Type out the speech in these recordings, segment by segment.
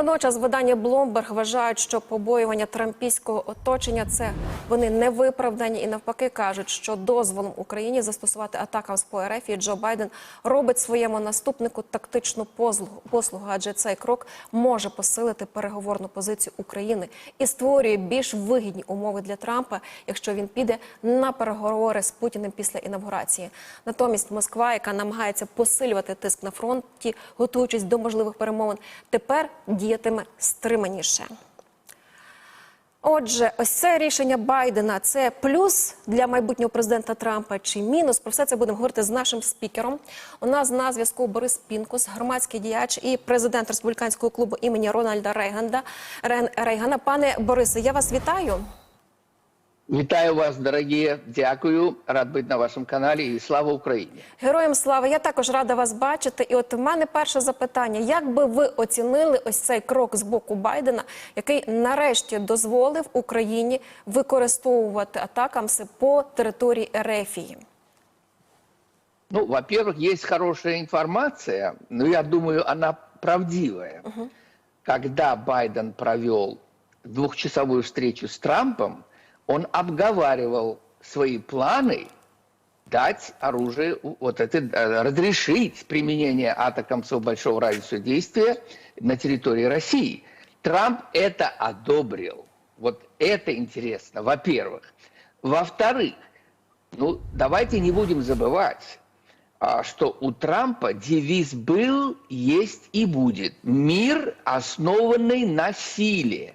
Водночас видання Bloomberg вважають, що побоювання трампійського оточення це вони не виправдані і навпаки кажуть, що дозволом Україні застосувати атакам з по РФ і Джо Байден робить своєму наступнику тактичну послугу, адже цей крок може посилити переговорну позицію України і створює більш вигідні умови для Трампа, якщо він піде на переговори з Путіним після інавгурації. Натомість Москва, яка намагається посилювати тиск на фронті, готуючись до можливих перемовин, тепер діятиме стриманіше. Отже, ось це рішення Байдена це плюс для майбутнього президента Трампа чи мінус. Про все це будемо говорити з нашим спікером. У нас на зв'язку Борис Пінкус, громадський діяч і президент республіканського клубу імені Рональда Рейганда. Рейгана. Пане Борисе, я вас вітаю. Вітаю вас, дорогі. Дякую. Рад бути на вашому каналі. І слава Україні. Героям слава, я також рада вас бачити. І от в мене перше запитання: як би ви оцінили ось цей крок з боку Байдена, який нарешті дозволив Україні використовувати атакамси по території Ерефії? Ну, во-первых, есть хорошая информация, но я думаю, она правдивая. Когда Байден провел двухчасовую встречу с Трампом, он обговаривал свои планы дать оружие, вот это, э, разрешить применение атакамцев большого радиуса действия на территории России. Трамп это одобрил. Вот это интересно, во-первых. Во-вторых, ну, давайте не будем забывать, а, что у Трампа девиз был, есть и будет. Мир, основанный на силе,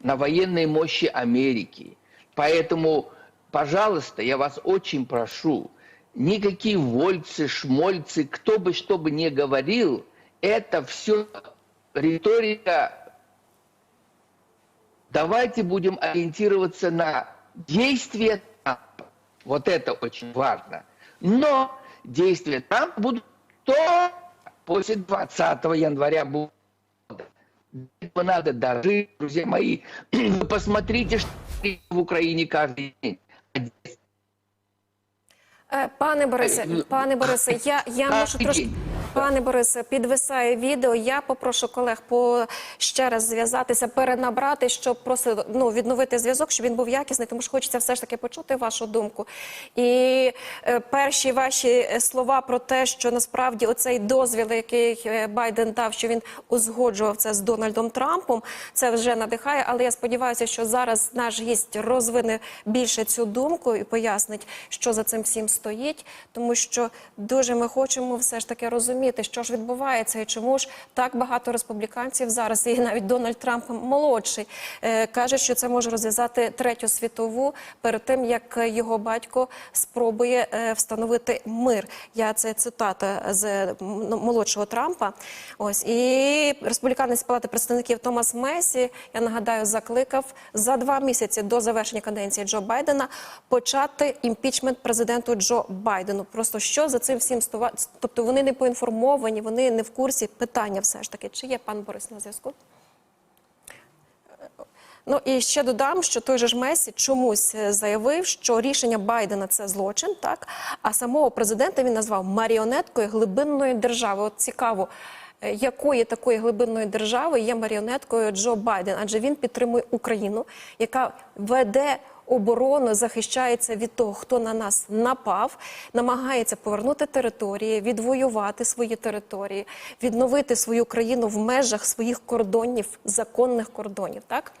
на военной мощи Америки. Поэтому, пожалуйста, я вас очень прошу, никакие вольцы, шмольцы, кто бы что бы ни говорил, это все риторика давайте будем ориентироваться на действия Трампа. Вот это очень важно. Но действия Трампа будут то после 20 января этого надо дожить, друзья мои. Посмотрите, что в Украине каждый день. Пане Борисе, пане Борисе, я, я можу трошки. Пане Борисе, підвисає відео. Я попрошу колег по ще раз зв'язатися, перенабрати, щоб просто ну відновити зв'язок, щоб він був якісний, тому що хочеться все ж таки почути вашу думку. І е, перші ваші е, слова про те, що насправді оцей дозвіл, який е, Байден дав, що він узгоджував це з Дональдом Трампом, це вже надихає. Але я сподіваюся, що зараз наш гість розвине більше цю думку і пояснить, що за цим всім стоїть, тому що дуже ми хочемо все ж таки розуміти, що ж відбувається і чому ж так багато республіканців зараз, і навіть Дональд Трамп молодший е, каже, що це може розв'язати третю світову перед тим, як його батько спробує е, встановити мир. Я це цитата з молодшого Трампа. Ось і республіканець палати представників Томас Месі, я нагадаю, закликав за два місяці до завершення каденції Джо Байдена почати імпічмент президенту Джо Байдену. Просто що за цим всім. Тобто вони не поінформовані, вони не в курсі. Питання все ж таки, чи є пан Борис на зв'язку? Ну і ще додам, що той же ж Месі чомусь е, заявив, що рішення Байдена це злочин, так а самого президента він назвав маріонеткою глибинної держави. От цікаво, е, якої такої глибинної держави є маріонеткою Джо Байден, адже він підтримує Україну, яка веде. Оборону захищається від того, хто на нас напав, намагається повернути території, відвоювати свої території, відновити свою країну в межах своїх кордонів, законних кордонів. Так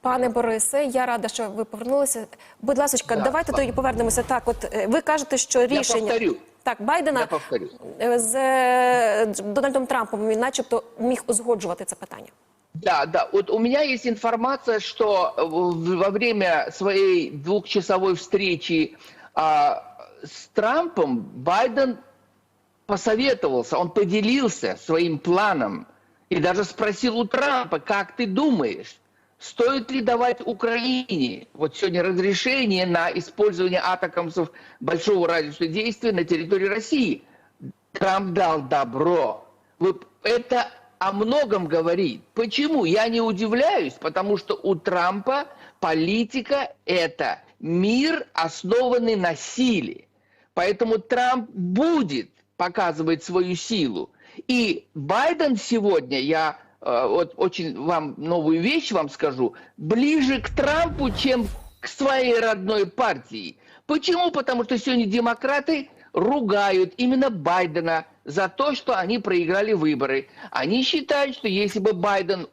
Пане Борисе, я рада, що ви повернулися. Будь ласка, Да, давайте тоді повернемося. Так, от е, ви кажете, що рішення повторю. так Байдена Я повторю. е, з е, Дональдом Трампом він, начебто, міг узгоджувати це питання. Да, да. Вот у меня есть информация, что во время своей двухчасовой встречи а, с Трампом Байден посоветовался, он поделился своим планом и даже спросил у Трампа, как ты думаешь, стоит ли давать Украине вот сегодня разрешение на использование атакамсов большого радиуса действия на территории России? Трамп дал добро. Это о многом говорит. Почему? Я не удивляюсь, потому что у Трампа политика – это мир, основанный на силе. Поэтому Трамп будет показывать свою силу. И Байден сегодня, я э, вот очень вам новую вещь вам скажу, ближе к Трампу, чем к своей родной партии. Почему? Потому что сегодня демократы ругают именно Байдена за то, что они проиграли выборы. Они считают, что если бы Байден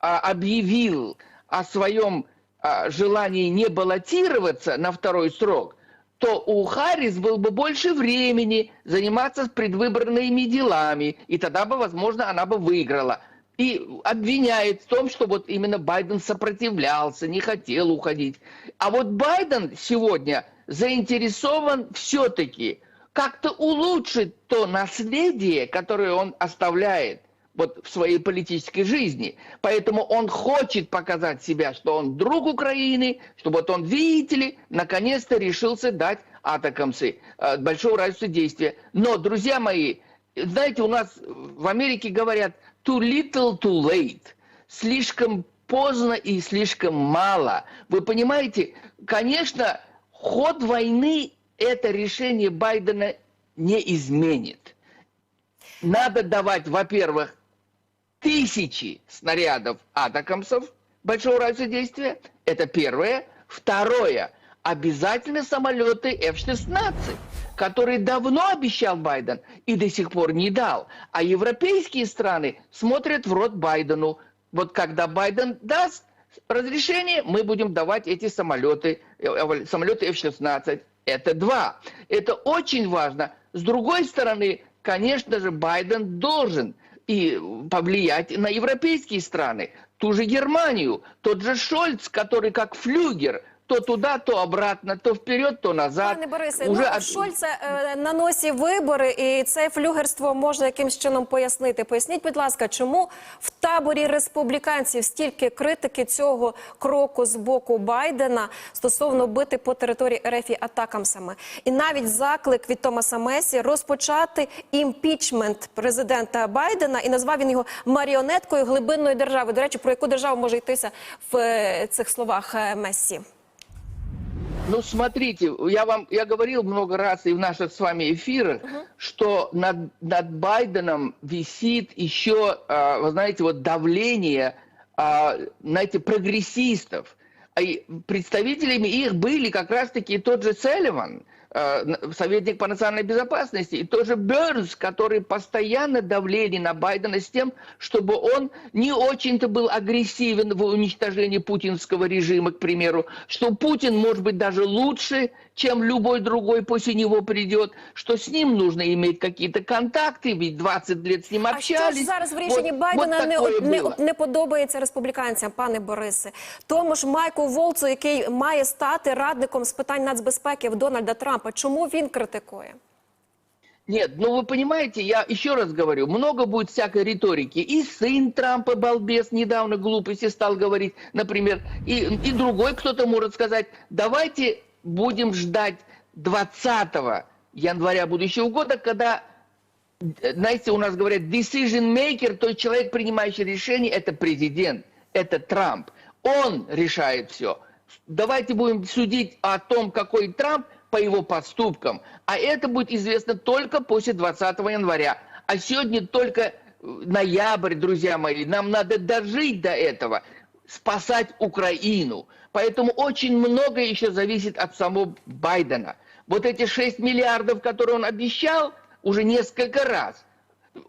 а, объявил о своем а, желании не баллотироваться на второй срок, то у Харрис было бы больше времени заниматься предвыборными делами, и тогда бы, возможно, она бы выиграла. И обвиняет в том, что вот именно Байден сопротивлялся, не хотел уходить. А вот Байден сегодня заинтересован все-таки как-то улучшить то наследие, которое он оставляет вот в своей политической жизни. Поэтому он хочет показать себя, что он друг Украины, что вот он, видите ли, наконец-то решился дать атакамсы э, большого радиуса действия. Но, друзья мои, знаете, у нас в Америке говорят too little, too late. Слишком поздно и слишком мало. Вы понимаете, конечно, ход войны это решение Байдена не изменит. Надо давать, во-первых, тысячи снарядов атакамсов большого радиуса действия. Это первое. Второе. Обязательно самолеты F-16, которые давно обещал Байден и до сих пор не дал. А европейские страны смотрят в рот Байдену. Вот когда Байден даст разрешение, мы будем давать эти самолеты, э, э, самолеты F-16. Это два. Это очень важно. С другой стороны, конечно же, Байден должен и повлиять на европейские страны, ту же Германию, тот же Шольц, который как флюгер, то туда, то обратно, то вперед, то назад. Пане Борисе, Уже ну, от- Шольца е, на носі вибори, і це флюгерство можна якимсь чином пояснити. Поясніть, будь ласка, чому в таборі республіканців стільки критики цього кроку з боку Байдена стосовно бити по території РФ атакамсами? І навіть заклик від Томаса Месі розпочати імпічмент президента Байдена і назвав він його маріонеткою глибинної держави. До речі, про яку державу може йтися в е, цих словах е, Месі? Ну, смотрите, я вам, я говорил много раз и в наших с вами эфирах, что над, над Байденом висит еще, а, вы знаете, вот давление, а, знаете, прогрессистов. А и представителями их были как раз-таки тот же Селливан, на- советник по национальной безопасности, и тот же Бернс, который постоянно давление на Байдена с тем, чтобы он не очень-то был агрессивен в уничтожении путинского режима, к примеру, что Путин может быть даже лучше, чем любой другой после него придет, что с ним нужно иметь какие-то контакты, ведь 20 лет с ним А що общались. ж зараз в рішенні Вот- Байдена вот не, такое не, было. не подобається республіканцям, пане Борисе? Тому ж Майку Волцу, який має стати радником з питань нацбезпеки в Дональда Трампа, чому він критикує? Нет, ну вы понимаете, я еще раз говорю, много будет всякой риторики. И сын Трампа, балбес, недавно глупости стал говорить, например, и, и другой кто-то может сказать, давайте будем ждать 20 января будущего года, когда, э, знаете, у нас говорят, decision maker, то есть человек, принимающий решение, это президент, это Трамп. Он решает все. Давайте будем судить о том, какой Трамп по его поступкам. А это будет известно только после 20 января. А сегодня только э, ноябрь, друзья мои. Нам надо дожить до этого, спасать Украину. Поэтому очень многое еще зависит от самого Байдена. Вот эти 6 миллиардов, которые он обещал уже несколько раз,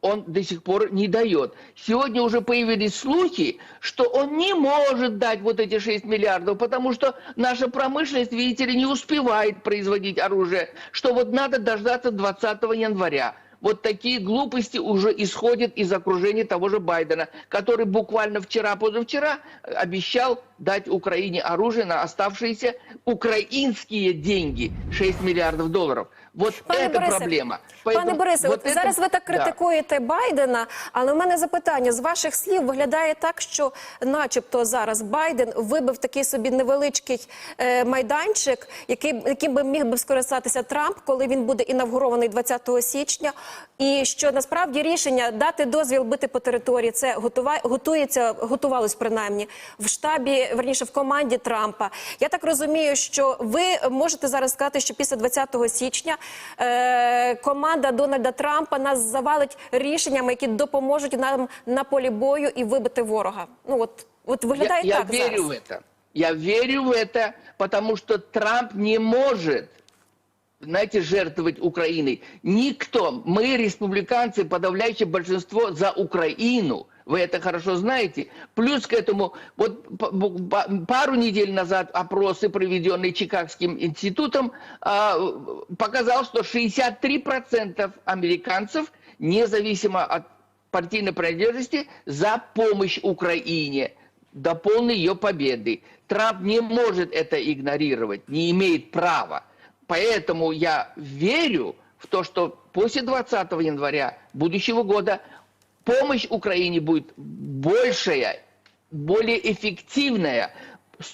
он до сих пор не дает. Сегодня уже появились слухи, что он не может дать вот эти 6 миллиардов, потому что наша промышленность, видите ли, не успевает производить оружие, что вот надо дождаться 20 января. Вот такие глупости уже исходят из окружения того же Байдена, который буквально вчера-позавчера обещал дать Украине оружие на оставшиеся украинские деньги, 6 миллиардов долларов. Вот это проблема. Пане Поэтому Борисе, вот от это- зараз ви так Да. критикуєте Байдена, але у мене запитання з ваших слів виглядає так, що, начебто, зараз Байден вибив такий собі невеличкий е, майданчик, який яким би міг би скористатися Трамп, коли він буде інавгурований 20 січня. І що насправді рішення дати дозвіл бити по території це готува, готується, готувалось принаймні в штабі верніше в команді Трампа. Я так розумію, що ви можете зараз сказати, що після 20 січня е, команда Дональда Трампа нас завалить рішеннями, які допоможуть нам на полі бою і вибити ворога. Ну от, от виглядає я, я так Я зараз. в це. Я вірю в це, тому що Трамп не может, знаете, жертвовать Украиной. Никто. Мы, республиканцы, подавляющее большинство за Украину. Вы это хорошо знаете. Плюс к этому, вот пару недель назад опросы, проведенные Чикагским институтом, а, показал, что 63% американцев, независимо от партийной принадлежности, за помощь Украине до полной ее победы. Трамп не может это игнорировать, не имеет права. Поэтому я верю в то, что после 20 января будущего года помощь Украине будет большая, более эффективная,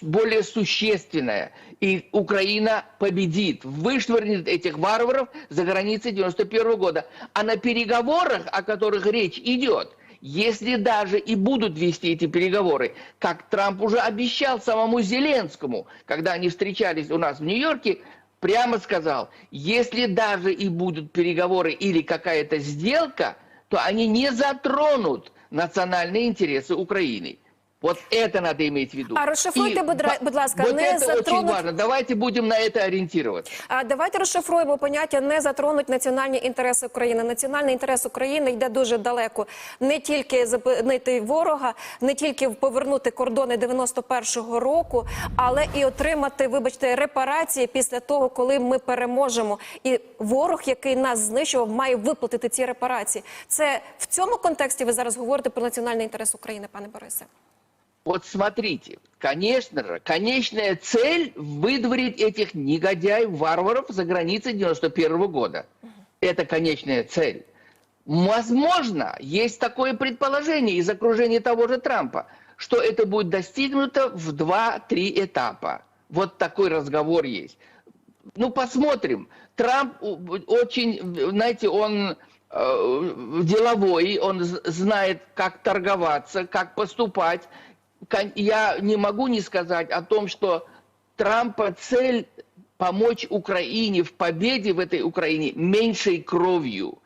более существенная. И Украина победит, вышвырнет этих варваров за границы 91 года. А на переговорах, о которых речь идет, если даже и будут вести эти переговоры, как Трамп уже обещал самому Зеленскому, когда они встречались у нас в Нью-Йорке, прямо сказал, если даже и будут переговоры или какая-то сделка, то они не затронут национальные интересы Украины. Вот это надо иметь в виду. А розшифруйте, И будь ра- ба- будь ласка, вот не это очень затронут- важно. Давайте будем на это ориентироваться. А давайте розшифруємо поняття не затронуть національні інтереси України. Національний інтерес України йде дуже далеко. Не тільки зупинити ворога, не тільки повернути кордони 91-го року, але і отримати, вибачте, репарації після того, коли ми переможемо. І ворог, який нас знищував, має виплатити ці репарації. Це в цьому контексті ви зараз говорите про національний інтерес України, пане Борисе. Вот смотрите, конечно же, конечная цель выдворить этих негодяев, варваров за границы 91 года. Это конечная цель. Возможно, есть такое предположение из окружения того же Трампа, что это будет достигнуто в 2-3 этапа. Вот такой разговор есть. Ну, посмотрим. Трамп очень, знаете, он э, деловой, он знает, как торговаться, как поступать. Я не могу не сказать о том, что Трампа цель помочь Украине в победе в этой Украине меньшей кровью.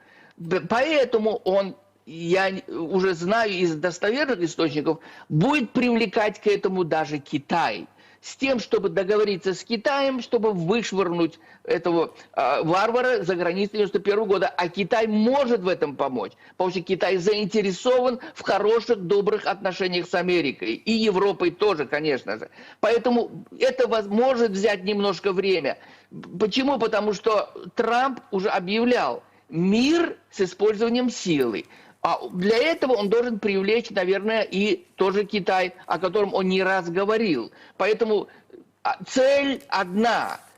Поэтому он, я уже знаю из достоверных источников, будет привлекать к этому даже Китай. С тем, чтобы договориться с Китаем, чтобы вышвырнуть этого а, варвара за границы 91 года. А Китай может в этом помочь, потому что Китай заинтересован в хороших, добрых отношениях с Америкой. И Европой тоже, конечно же. Поэтому это может взять немножко время. Почему? Потому что Трамп уже объявлял мир с использованием силы. А для этого он должен привлечь, наверное, и тоже Китай, о котором он не раз говорил. Поэтому а, цель одна –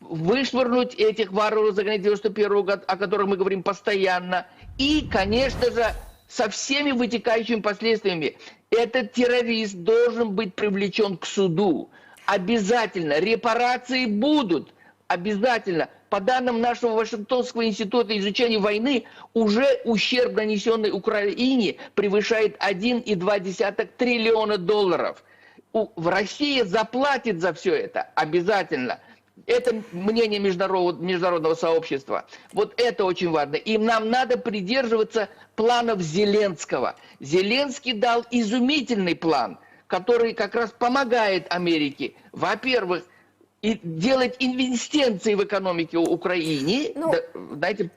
вышвырнуть этих варваров за границу 91 года, о которых мы говорим постоянно. И, конечно же, со всеми вытекающими последствиями. Этот террорист должен быть привлечен к суду. Обязательно. Репарации будут. Обязательно. По данным нашего Вашингтонского института изучения войны, уже ущерб, нанесенный Украине, превышает 1,2 триллиона долларов. В России заплатит за все это обязательно. Это мнение международного, международного сообщества. Вот это очень важно. И нам надо придерживаться планов Зеленского. Зеленский дал изумительный план, который как раз помогает Америке, во-первых, и делать инвестиции в экономике У- Украине, Ну, да, знаете,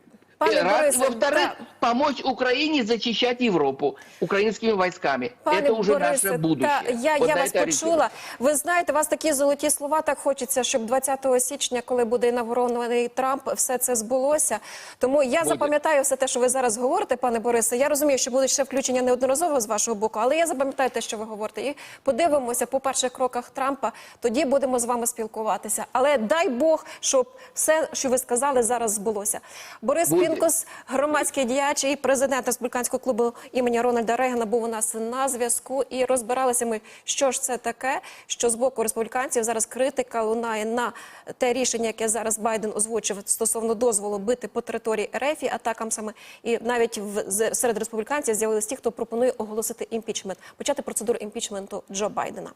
пане раз, Борисе, и во-вторых, да. помочь Украине зачищать Европу украинскими войсками. Пане это уже Борисе, наше будущее. Та, я, Вот я на вас это почула. Ви знаєте, у вас такі золоті слова. Так хочеться, щоб 20 січня, коли буде інавгурований Трамп, все це збулося. Тому я Буде. запам'ятаю все те, що ви зараз говорите, пане Борисе. Я розумію, що будуть ще включення неодноразово з вашого боку, але я запам'ятаю те, що ви говорите. І подивимося по перших кроках Трампа. Тоді будемо з вами спілкуватися. Але дай Бог, щоб все, що ви сказали, зараз збулося. Борис Буде. Пінкос, громадський діяч і президент республіканського клубу імені Рональда Рейгана був у нас на зв'язку. І розбиралися ми, що ж це таке, що з боку республіканців зараз критика лунає на те рішення, яке зараз Байден озвучив стосовно дозволу бити по території РФ і атакам саме. І навіть в серед республіканців з'явилися ті, хто пропонує оголосити імпічмент, почати процедуру імпічменту Джо Байдена.